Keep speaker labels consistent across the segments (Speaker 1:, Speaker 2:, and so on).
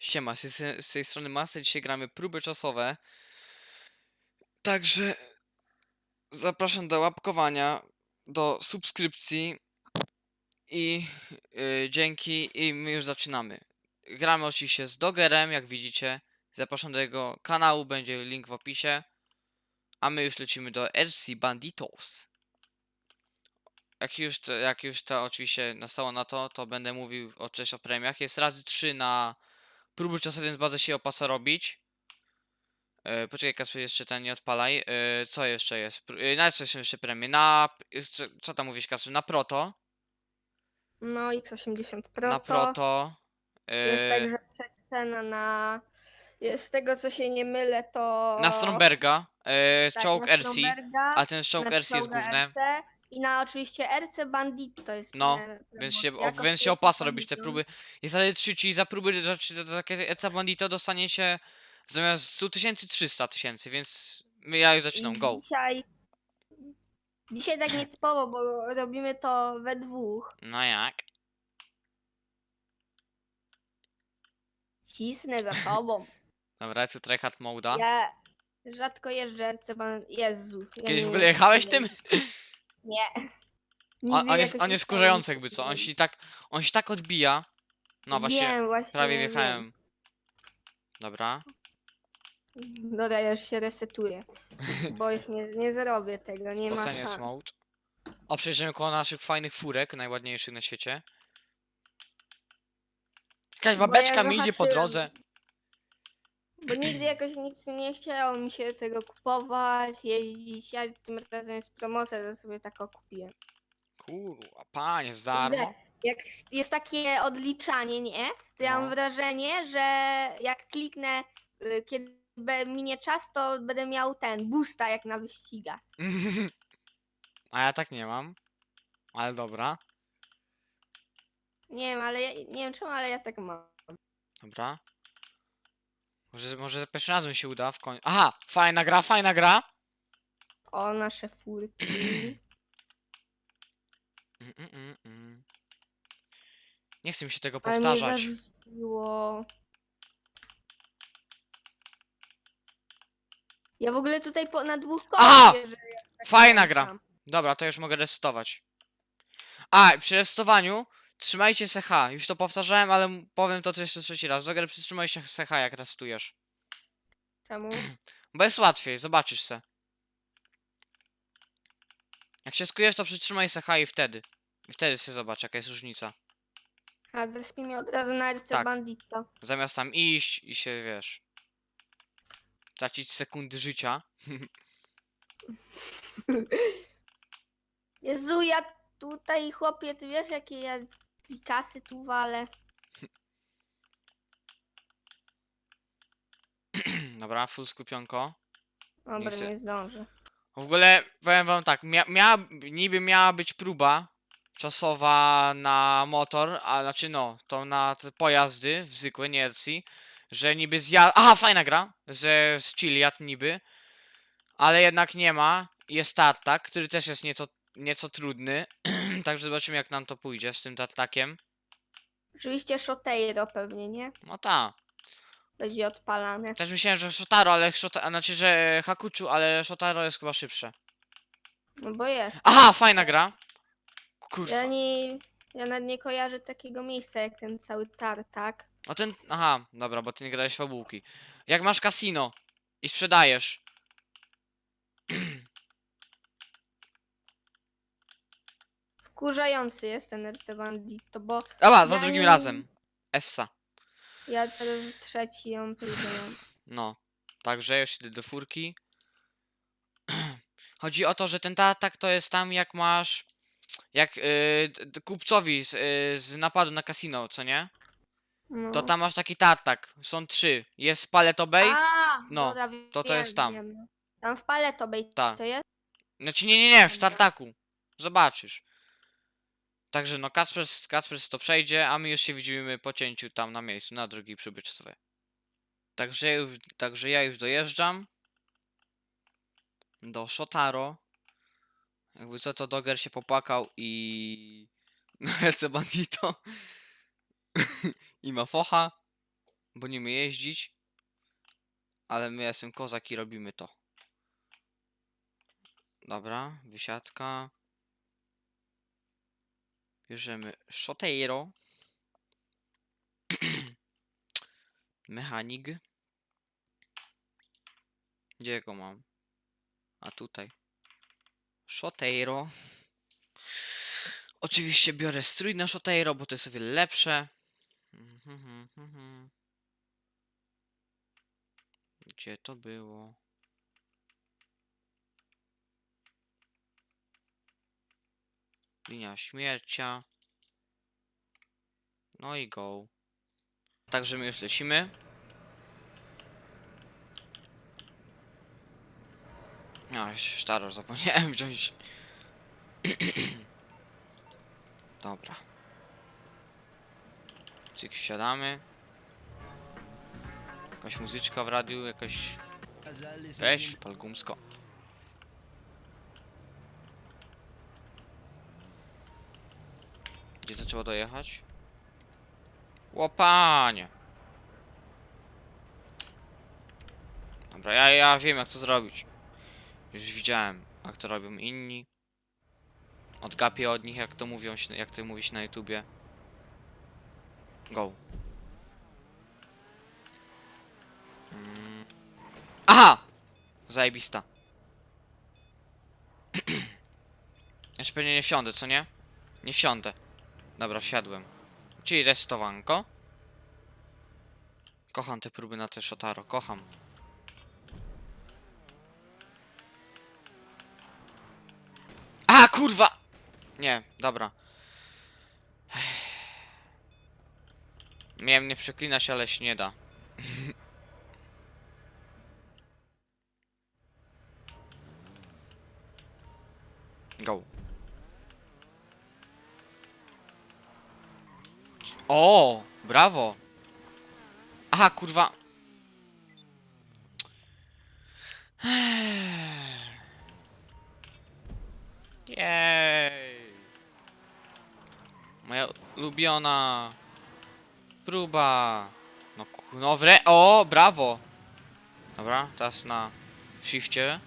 Speaker 1: Siema, z, tej- strony Masy, dzisiaj gramy próby czasowe. Także zapraszam do łapkowania, do subskrypcji i y, dzięki i my już zaczynamy. Gramy oczywiście z Dogerem, jak widzicie. Zapraszam do jego kanału, będzie link w opisie. A my już lecimy do RC Banditos. Jak już, to, jak już to oczywiście nastało na to, to będę mówił o cześć o premiach. Jest razy 3 na próby czasowe, więc bardzo się opasa robić. E, poczekaj, Kasper, jeszcze ten nie odpalaj. E, co jeszcze jest? E, na co są jeszcze premie? Na. Co, co tam mówisz, Kasper? Na Proto.
Speaker 2: No X80 Pro.
Speaker 1: Na Proto.
Speaker 2: Jest
Speaker 1: E,
Speaker 2: także przecena na. jest Z tego co się nie mylę, to.
Speaker 1: na Stromberga. E,
Speaker 2: tak,
Speaker 1: czołg RC. A ten czołg RC jest główny.
Speaker 2: RC I na oczywiście RC Bandit to jest.
Speaker 1: No,
Speaker 2: pre-
Speaker 1: Więc się,
Speaker 2: promocja,
Speaker 1: o, więc się opasa robić te
Speaker 2: Bandito.
Speaker 1: próby. Jest ale 3, czyli za próby za- czy to takie ECA Bandito dostaniecie zamiast 100 tysięcy 300 tysięcy, więc ja już zaczynam.
Speaker 2: I
Speaker 1: Go.
Speaker 2: Dzisiaj. Dzisiaj tak nietypowo, bo robimy to we dwóch.
Speaker 1: No jak?
Speaker 2: Cisnę za tobą.
Speaker 1: Dobra, tu tryhard moda.
Speaker 2: Ja rzadko jeżdżę RC Bandit. Jezu. ja
Speaker 1: Kiedyś
Speaker 2: nie
Speaker 1: w ogóle jechałeś
Speaker 2: czy
Speaker 1: tym?
Speaker 2: Nie.
Speaker 1: On,
Speaker 2: Nigdy
Speaker 1: on, jest, on
Speaker 2: nie
Speaker 1: jest
Speaker 2: się
Speaker 1: jakby co, on się tak, on się tak odbija. No właśnie,
Speaker 2: Wiem, właśnie
Speaker 1: prawie
Speaker 2: wiem.
Speaker 1: wjechałem. Dobra.
Speaker 2: Dobra, ja już się resetuję. Bo już nie, nie zrobię tego, nie ma
Speaker 1: Spocenie
Speaker 2: szans.
Speaker 1: mode. O, przejeżdżamy koło naszych fajnych furek, najładniejszych na świecie. Jakaś
Speaker 2: Bo ja
Speaker 1: babeczka mi idzie po drodze.
Speaker 2: Bo nigdy jakoś nic nie chciało mi się tego kupować, jeździć. Ja tym razem jest promocja, to sobie tak kupiłem.
Speaker 1: Kurwa, panie, z darmo.
Speaker 2: Jak jest takie odliczanie, nie? To ja
Speaker 1: No.
Speaker 2: mam wrażenie, że jak kliknę, y, kiedy be- minie czas, to będę miał ten boosta jak na wyścigach.
Speaker 1: A ja tak nie mam. Ale dobra,
Speaker 2: Nie wiem, ale ja, nie wiem czemu, ale ja tak mam.
Speaker 1: dobra. Może, może za pierwszym razem się uda w końcu. Aha, fajna gra, fajna gra.
Speaker 2: O, nasze furki.
Speaker 1: Mm, mm, mm, mm. Nie chcę mi się tego powtarzać.
Speaker 2: zarzuciło. Ja w ogóle tutaj po, na dwóch
Speaker 1: Aha!
Speaker 2: kołach jak tak
Speaker 1: Fajna gra. Dobra, to już mogę resetować. A, przy resetowaniu trzymajcie SH. Już to powtarzałem, ale powiem to jeszcze trzeci raz. Dogar przytrzymaj się jak resetujesz.
Speaker 2: Czemu?
Speaker 1: Bo jest łatwiej, zobaczysz se. Jak się skujesz, to przytrzymaj SH i wtedy. I wtedy sobie zobacz, jaka jest różnica.
Speaker 2: A zresztą mnie od razu na RC
Speaker 1: Tak.
Speaker 2: Bandito.
Speaker 1: Zamiast tam iść i się, wiesz... Tracić sekundy życia.
Speaker 2: Jezu, ja tutaj chłopie, ty wiesz jakie ja kasy tu walę.
Speaker 1: Dobra, full skupionko.
Speaker 2: Dobra,
Speaker 1: se-
Speaker 2: nie zdążę.
Speaker 1: W ogóle powiem wam tak, mia miała, niby miała być próba czasowa na motor, a znaczy no, to na te pojazdy w zwykłe, nie RC, że niby zjadł, aha fajna gra, że z Chiliad niby, ale jednak nie ma, jest tartak, który też jest nieco, nieco trudny, także zobaczymy jak nam to pójdzie z tym tartakiem,
Speaker 2: Oczywiście Shoteiro pewnie, nie?
Speaker 1: no ta,
Speaker 2: Będzie odpalane.
Speaker 1: też myślałem, że Shotaro, ale Shota, znaczy, że Hakuchu, ale Shotaro jest chyba szybsze.
Speaker 2: No bo jest.
Speaker 1: Aha, fajna gra, kurwa.
Speaker 2: Ja nie... Ja nawet nie kojarzę takiego miejsca jak ten cały tartak.
Speaker 1: O ten. Aha, dobra, bo ty nie grałeś w fabułki. Jak masz kasino i sprzedajesz.
Speaker 2: Wkurzający jest ten RC Bandito, bo
Speaker 1: Dobra, za
Speaker 2: Ja
Speaker 1: drugim
Speaker 2: nie-
Speaker 1: razem. Essa.
Speaker 2: ja teraz trzeci ją próbuję.
Speaker 1: No. Także już idę do furki. Chodzi o to, że ten tartak to jest tam jak masz. Jak d- d- kupcowi z, yy, z napadu na kasino, co nie?
Speaker 2: No.
Speaker 1: To tam masz taki tartak. Są trzy. Jest Paleto Bay.
Speaker 2: A,
Speaker 1: No,
Speaker 2: dobra,
Speaker 1: to to
Speaker 2: wiem,
Speaker 1: jest tam.
Speaker 2: Wiem. Tam w Paleto Bay
Speaker 1: Tak.
Speaker 2: to jest?
Speaker 1: Znaczy nie, nie, nie, w tartaku. Zobaczysz. Także no Kasper, Kasper to przejdzie, a my już się widzimy po cięciu tam na miejscu, na drugiej czasowej. Także już, także ja już dojeżdżam do Shotaro. Jakby co to Doger się popłakał i... No Ece Bandito. I ma focha. bo nie umie jeździć. Ale my jestem kozak i robimy to. Dobra, wysiadka. Bierzemy Shoteiro. Mechanik. Gdzie go mam? A tutaj. Shoteiro. Oczywiście biorę strój na Shoteiro, bo to jest wiele lepsze. Mhm, mhm. Gdzie to było? Linia śmiercia. No i go. Także my już lecimy. No, sztaro zapomniałem wziąć. Dobra. Cyk, wsiadamy. Jakaś muzyczka w radiu, jakaś... Weź, palgumsko. To trzeba dojechać? Łopanie! Dobra, ja, ja wiem jak to zrobić. Już widziałem, jak to robią inni. Odgapię od nich, jak to mówią, jak to mówić na YouTubie. Go. Mm. Aha! Zajebista. Jeszcze pewnie nie wsiądę, co nie? Nie wsiądę. Dobra, wsiadłem. Czyli restowanko. Kocham te próby na te Shotaro, kocham. A, kurwa! Nie, dobra. Miałem nie przeklinać, ale się nie da. Go. O, brawo. Aha, kurwa. Jej. Moja ulubiona próba. No, no wre... O, brawo. Dobra, teraz na shifcie.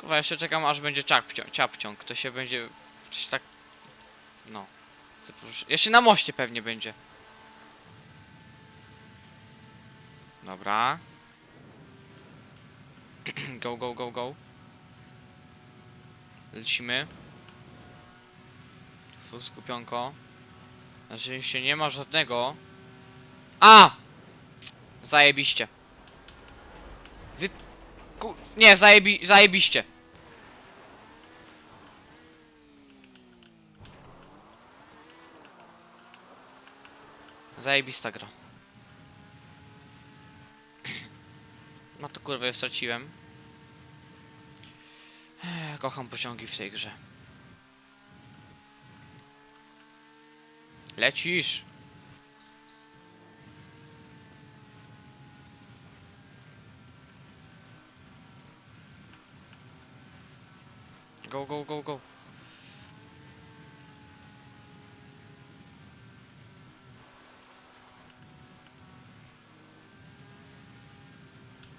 Speaker 1: Kurwa, jeszcze czekam aż będzie czapciąg. czapciąg. To się będzie... Coś tak... No. Jeszcze na moście pewnie będzie. Dobra. go, go, go, go. Lecimy. Full skupionko. Jeżeli się nie ma żadnego... A! Zajebiście. Wy... Kur... Nie, zajebi... zajebiście. Zajebista gra. No to kurwa, ja straciłem. Kocham pociągi w tej grze. Lecisz! Go, go, go, go.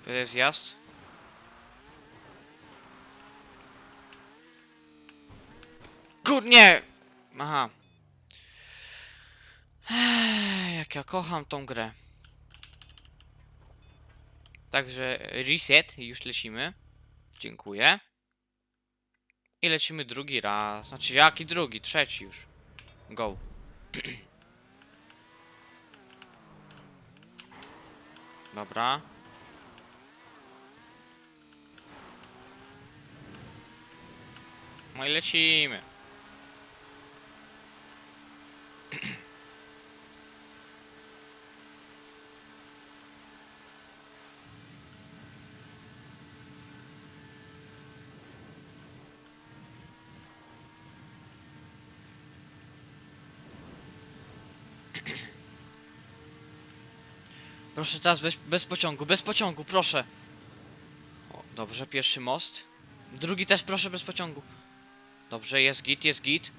Speaker 1: To jest zjazd? Kur... nie! Aha. Ech, Jak ja kocham tą grę. Także reset, już lecimy. Dziękuję. I lecimy drugi raz. Znaczy jaki drugi? Trzeci już. Go. Dobra. No i. Proszę teraz bez, bez pociągu, bez pociągu, proszę. O, dobrze, pierwszy most. Drugi też proszę bez pociągu. Dobrze, jest git, jest git.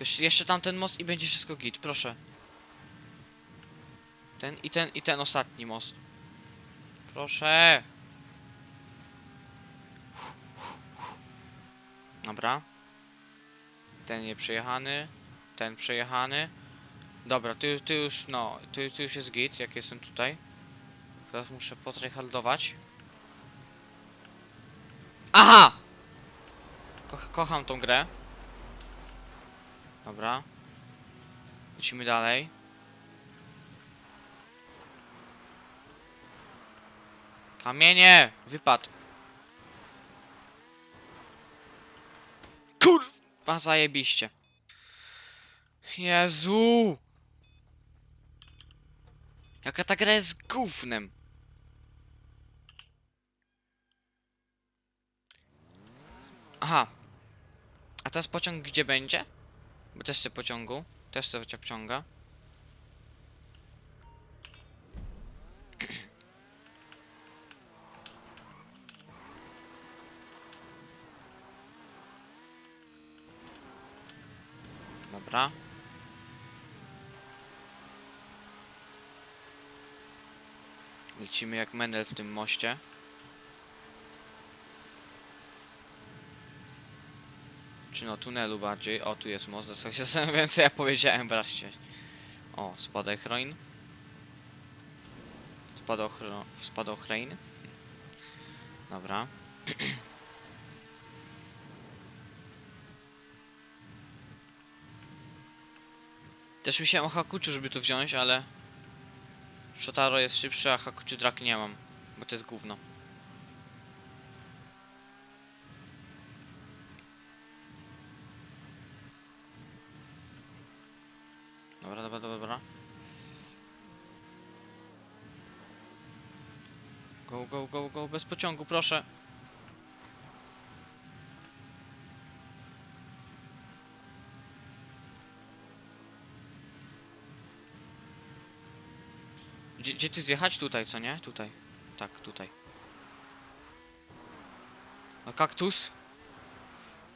Speaker 1: Jeszcze, jeszcze tamten most i będzie wszystko git, proszę. Ten i ten i ten ostatni most. Proszę. Dobra. Ten nie przejechany. Ten przejechany. Dobra, tu, tu już, no, tu, tu już jest git, jak jestem tutaj. Teraz muszę potryhaldować. Aha! Ko kocham tą grę. Dobra. Lecimy dalej. Kamienie! Wypad. Kurwa, zajebiście. Jezu! Jaka ta gra jest gównem. Aha. Teraz pociąg gdzie będzie? Bo też chcę pociągu. Też chcę pociąga. Dobra. Lecimy jak Menel w tym moście. Czy no tunelu bardziej. O, tu jest most. Zastanawiam się zastanawiałem, co ja powiedziałem wreszcie. O, spadochron. Spadochro... Spadochrein. Dobra. Też myślałem o Hakuczu, żeby to wziąć, ale... Shotaro jest szybszy, a Hakuchu Drak nie mam. Bo to jest gówno. Dobra, dobra, dobra, dobra. Go, go, go, go, bez pociągu, proszę. Gdzie, gdzie ty zjechać? Tutaj, co nie? Tutaj. Tak, tutaj. A kaktus?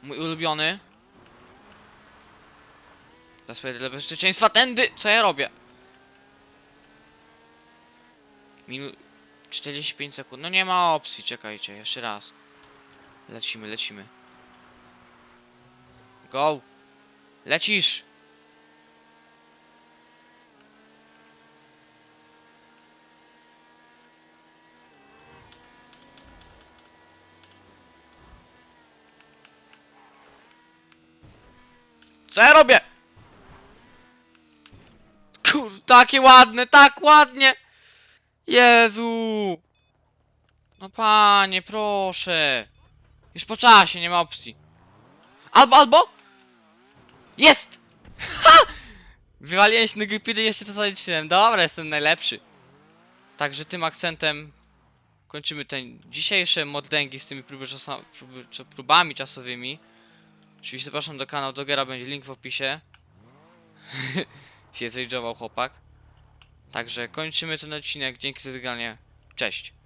Speaker 1: Mój ulubiony. Dla swojego bezpieczeństwa tędy! Co ja robię? Minu... 45 sekund. No nie ma opcji, czekajcie, jeszcze raz. Lecimy, lecimy. Go! Lecisz! Co ja robię? Kur, takie ładne, tak ładnie! Jezu! No panie, proszę. Już po czasie, nie ma opcji. Albo, albo! Jest! Ha! Wywaliłem się na głupiry, jeszcze to zaliczyłem. Dobra, jestem najlepszy. Także tym akcentem kończymy ten dzisiejsze moddęgi z tymi próby próby, próbami czasowymi. Oczywiście zapraszam do kanału Dogera, będzie link w opisie. się zrage'ował chłopak. Także kończymy ten odcinek. Dzięki za zgranie. Cześć.